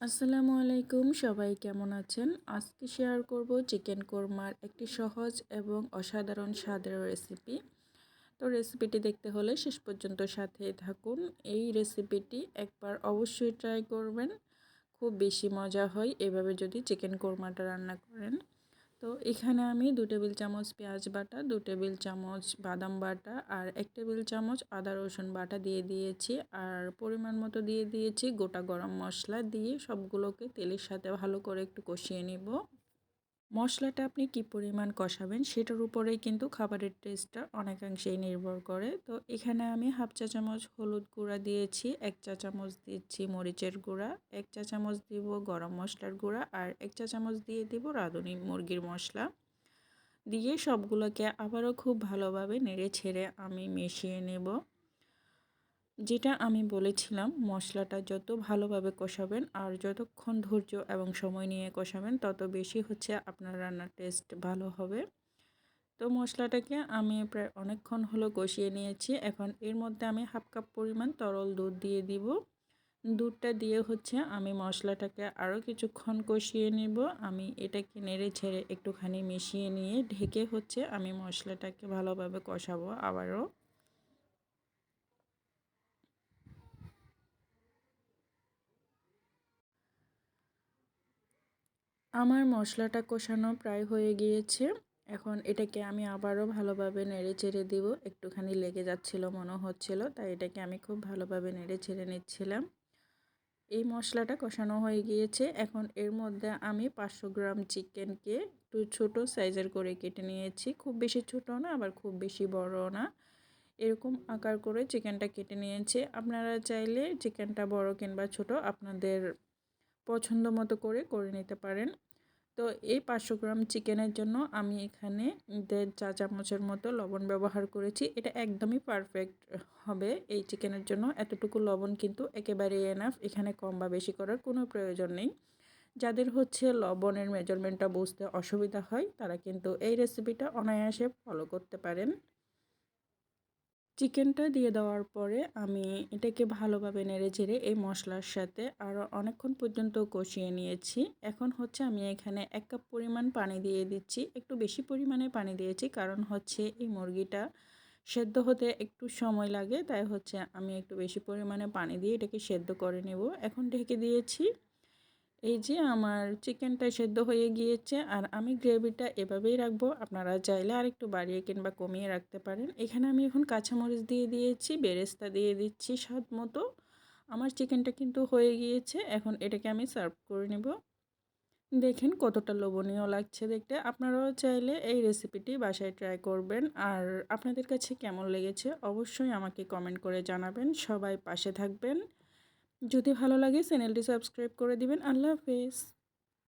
আসসালামু আলাইকুম, সবাই কেমন আছেন? আজকে শেয়ার করব চিকেন কোরমার একটি সহজ এবং অসাধারণ স্বাদের রেসিপি তো রেসিপিটি দেখতে হলে শেষ পর্যন্ত সাথে থাকুন। এই রেসিপিটি একবার অবশ্যই ট্রাই করবেন। খুব বেশি মজা হয় এভাবে যদি চিকেন কোরমাটা রান্না করেন। তো এখানে আমি দু টেবিল চামচ পেঁয়াজ বাটা, দু টেবিল চামচ বাদাম বাটা আর এক টেবিল চামচ আদা, রসুন বাটা দিয়ে দিয়েছি। আর পরিমাণ মতো দিয়ে দিয়েছি গোটা গরম মশলা দিয়ে সবগুলোকে তেলের সাথে ভালো করে একটু কষিয়ে নিব। মশলাটা আপনি কি পরিমাণ কষাবেন সেটার উপরেই কিন্তু খাবারের টেস্টটা অনেকাংশেই নির্ভর করে। তো এখানে আমি হাফ চা চামচ হলুদ গুঁড়া দিয়েছি, এক চা চামচ দিচ্ছি মরিচের গুঁড়া, এক চা চামচ দিব গরম মশলার গুঁড়া আর এক চা চামচ দিয়ে দিব রাঁধুনি মুরগির মশলা। দিয়ে সবগুলোকে আবারও খুব ভালোভাবে নেড়ে ছেড়ে আমি মিশিয়ে নেব। যেটা আমি বলেছিলাম, মশলাটা যত ভালোভাবে কষাবেন আর যতক্ষণ ধৈর্য এবং সময় নিয়ে কষাবেন, তত বেশি হচ্ছে আপনার রান্নার টেস্ট ভালো হবে। তো মশলাটাকে আমি প্রায় অনেকক্ষণ হলো কষিয়ে নিয়েছি। এখন এর মধ্যে আমি হাফ কাপ পরিমাণ তরল দুধ দিয়ে দিব। দুধটা দিয়ে হচ্ছে আমি মশলাটাকে আরও কিছুক্ষণ কষিয়ে নেব। আমি এটাকে নেড়ে ছেড়ে একটুখানি মিশিয়ে নিয়ে ঢেকে হচ্ছে আমি মশলাটাকে ভালোভাবে কষাবো আবারও। আমার মশলাটা কষানো প্রায় হয়ে গিয়েছে। এখন এটাকে আমি আবারও ভালোভাবে নেড়ে চেড়ে দিব। একটুখানি লেগে যাচ্ছিল, মনে হচ্ছিল, তাই এটাকে আমি খুব ভালোভাবে নেড়ে ছেড়ে নিচ্ছিলাম। এই মশলাটা কষানো হয়ে গিয়েছে। এখন এর মধ্যে আমি পাঁচশো গ্রাম চিকেনকে একটু ছোটো সাইজের করে কেটে নিয়েছি। খুব বেশি ছোট না, আবার খুব বেশি বড় না। এরকম আকার করে চিকেনটা কেটে নিয়েছি। আপনারা চাইলে চিকেনটা বড় কিংবা ছোট আপনাদের পছন্দ মতো করে করে নিতে পারেন। তো এই পাঁচশো গ্রাম চিকেনের জন্য আমি এখানে দেড় চা চামচের মতো লবণ ব্যবহার করেছি। এটা একদমই পারফেক্ট হবে এই চিকেনের জন্য। এতটুকু লবণ কিন্তু একেবারেই এনাফ এখানে কম বা বেশি করার কোনো প্রয়োজন নেই। যাদের হচ্ছে লবণের মেজারমেন্টটা বুঝতে অসুবিধা হয়, তারা কিন্তু এই রেসিপিটা অনায়াসে ফলো করতে পারেন। চিকেনটা দিয়ে দেওয়ার পরে আমি এটাকে ভালোভাবে নেড়ে চেড়ে এই মশলার সাথে আরও অনেকক্ষণ পর্যন্ত কষিয়ে নিয়েছি। এখন হচ্ছে আমি এখানে এক কাপ পরিমাণ পানি দিয়ে দিচ্ছি। একটু বেশি পরিমাণে পানি দিয়েছি কারণ হচ্ছে এই মুরগিটা সেদ্ধ হতে একটু সময় লাগে। তাই হচ্ছে আমি একটু বেশি পরিমাণে পানি দিয়ে এটাকে সেদ্ধ করে নেব। এখন ঢেকে দিয়েছি এই যে আমার চিকেনটা সেদ্ধ হয়ে গিয়েছে আর আমি গ্রেভিটা এভাবেই রাখব। আপনারা চাইলে আর একটু বাড়িয়ে কিংবা কমিয়ে রাখতে পারেন। এখানে আমি এখন কাঁচামরিচ দিয়ে দিয়েছি, বেরেস্তা দিয়ে দিচ্ছি স্বাদ মতো। আমার চিকেনটা কিন্তু হয়ে গিয়েছে, এখন এটাকে আমি সার্ভ করে নেব। দেখেন কতটা লোভনীয় লাগছে দেখতে। আপনারাও চাইলে এই রেসিপিটি বাসায় ট্রাই করবেন। আর আপনাদের কাছে কেমন লেগেছে অবশ্যই আমাকে কমেন্ট করে জানাবেন। সবাই পাশে থাকবেন। যদি ভালো লাগে চ্যানেলটি সাবস্ক্রাইব করে দিবেন। আল্লাহ হাফেজ।